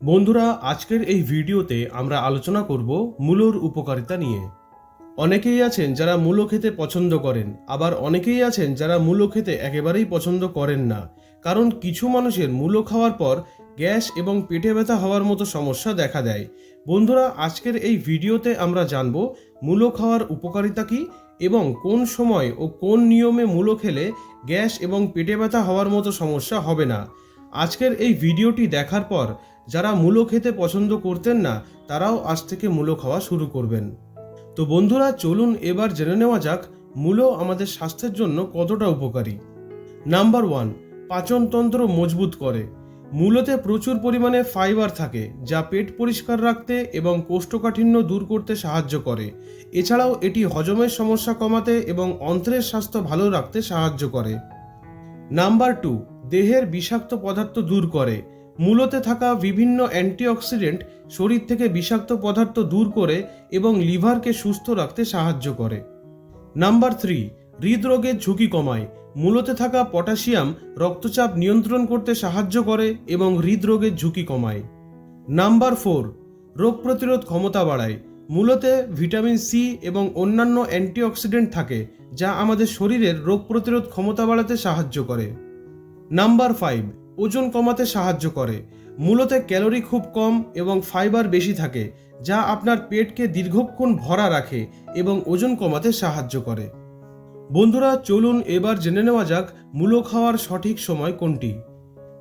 বন্ধুরা, আজকের এই ভিডিওতে আমরা আলোচনা করব মূলোর উপকারিতা নিয়ে। অনেকেই আছেন যারা মূলো খেতে পছন্দ করেন, আবার অনেকেই আছেন যারা মূলো খেতে একেবারেই পছন্দ করেন না। কারণ কিছু মানুষের মূলো খাওয়ার পর গ্যাস এবং পেটে ব্যথা হওয়ার মতো সমস্যা দেখা দেয়। বন্ধুরা, আজকের এই ভিডিওতে আমরা জানব মূলো খাওয়ার উপকারিতা কী এবং কোন সময় ও কোন নিয়মে মূলো খেলে গ্যাস এবং পেটে ব্যথা হওয়ার মতো সমস্যা হবে না। আজকের এই ভিডিওটি দেখার পর যারা মূলো খেতে পছন্দ করতেন না, তারাও আজ থেকে মূলো খাওয়া শুরু করবেন। তো বন্ধুরা, চলুন এবার জেনে নেওয়া যাক মূলো আমাদের স্বাস্থ্যের জন্য কতটা উপকারী। নাম্বার ওয়ান, পাচনতন্ত্র মজবুত করে। মূলতে প্রচুর পরিমাণে ফাইবার থাকে, যা পেট পরিষ্কার রাখতে এবং কোষ্ঠকাঠিন্য দূর করতে সাহায্য করে। এছাড়াও এটি হজমের সমস্যা কমাতে এবং অন্ত্রের স্বাস্থ্য ভালো রাখতে সাহায্য করে। নাম্বার টু, দেহের বিষাক্ত পদার্থ দূর করে। মূলতে থাকা বিভিন্ন অ্যান্টিঅক্সিডেন্ট শরীর থেকে বিষাক্ত পদার্থ দূর করে এবং লিভারকে সুস্থ রাখতে সাহায্য করে। নাম্বার থ্রি, হৃদরোগের ঝুঁকি কমায়। মূলতে থাকা পটাশিয়াম রক্তচাপ নিয়ন্ত্রণ করতে সাহায্য করে এবং হৃদরোগের ঝুঁকি কমায়। নাম্বার ফোর, রোগ প্রতিরোধ ক্ষমতা বাড়ায়। মূলতে ভিটামিন সি এবং অন্যান্য অ্যান্টিঅক্সিডেন্ট থাকে, যা আমাদের শরীরের রোগ প্রতিরোধ ক্ষমতা বাড়াতে সাহায্য করে। নাম্বার ফাইভ ওজন কমাতে সাহায্য করে। মূলত ক্যালোরি খুব কম এবং ফাইবার বেশি থাকে, যা আপনার পেটকে দীর্ঘক্ষণ ভরা রাখে এবং ওজন কমাতে সাহায্য করে। বন্ধুরা, চলুন এবার জেনে নেওয়া যাক মূলো খাওয়ার সঠিক সময় কোনটি।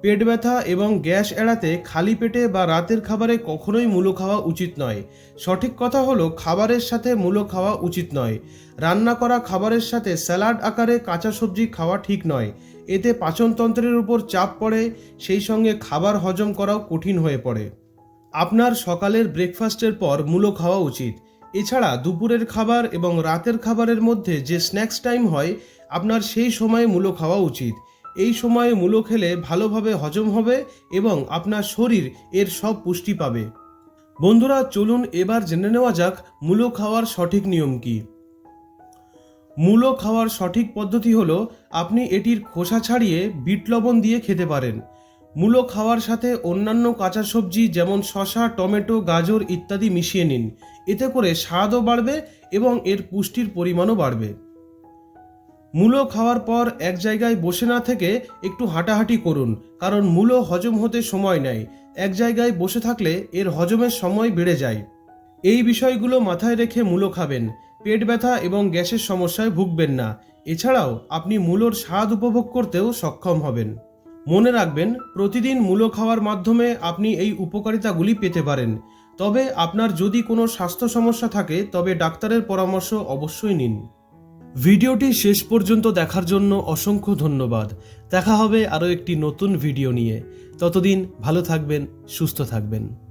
পেট ব্যথা এবং গ্যাস এড়াতে খালি পেটে বা রাতের খাবারে কখনোই মূলো খাওয়া উচিত নয়। সঠিক কথা হলো খাবারের সাথে মূলো খাওয়া উচিত নয়। রান্না করা খাবারের সাথে স্যালাড আকারে কাঁচা সবজি খাওয়া ঠিক নয়। এতে পাচনতন্ত্রের উপর চাপ পড়ে, সেই সঙ্গে খাবার হজম করাও কঠিন হয়ে পড়ে। আপনার সকালের ব্রেকফাস্টের পর মূলো খাওয়া উচিত। এছাড়া দুপুরের খাবার এবং রাতের খাবারের মধ্যে যে স্ন্যাক্স টাইম হয়, আপনার সেই সময়ে মূলো খাওয়া উচিত। এই সময়ে মূলো খেলে ভালোভাবে হজম হবে এবং আপনার শরীর এর সব পুষ্টি পাবে। বন্ধুরা, চলুন এবার জেনে নেওয়া যাক মূলো খাওয়ার সঠিক নিয়ম কী। মূলো খাওয়ার সঠিক পদ্ধতি হলো, আপনি এটির খোসা ছাড়িয়ে বিট লবণ দিয়ে খেতে পারেন। মূলো খাওয়ার সাথে অন্যান্য কাঁচা সবজি যেমন শসা, টমেটো, গাজর ইত্যাদি মিশিয়ে নিন। এতে করে স্বাদও বাড়বে এবং এর পুষ্টির পরিমাণও বাড়বে। মূলো খাওয়ার পর এক জায়গায় বসে না থেকে একটু হাঁটাহাঁটি করুন, কারণ মূলো হজম হতে সময় নেয়। এক জায়গায় বসে থাকলে এর হজমের সময় বেড়ে যায়। এই বিষয়গুলো মাথায় রেখে মূলো খাবেন। পেট ব্যথা এবং গ্যাসের সমস্যায় ভুগবেন না। এছাড়াও আপনি মূলোর স্বাদ উপভোগ করতেও সক্ষম হবেন। মনে রাখবেন, প্রতিদিন মূলো খাওয়ার মাধ্যমে আপনি এই উপকারিতাগুলি পেতে পারেন। তবে আপনার যদি কোনো স্বাস্থ্য সমস্যা থাকে, তবে ডাক্তারের পরামর্শ অবশ্যই নিন। ভিডিওটি শেষ পর্যন্ত দেখার জন্য অসংখ্য ধন্যবাদ। দেখা হবে আরও একটি নতুন ভিডিও নিয়ে। ততদিন ভালো থাকবেন, সুস্থ থাকবেন।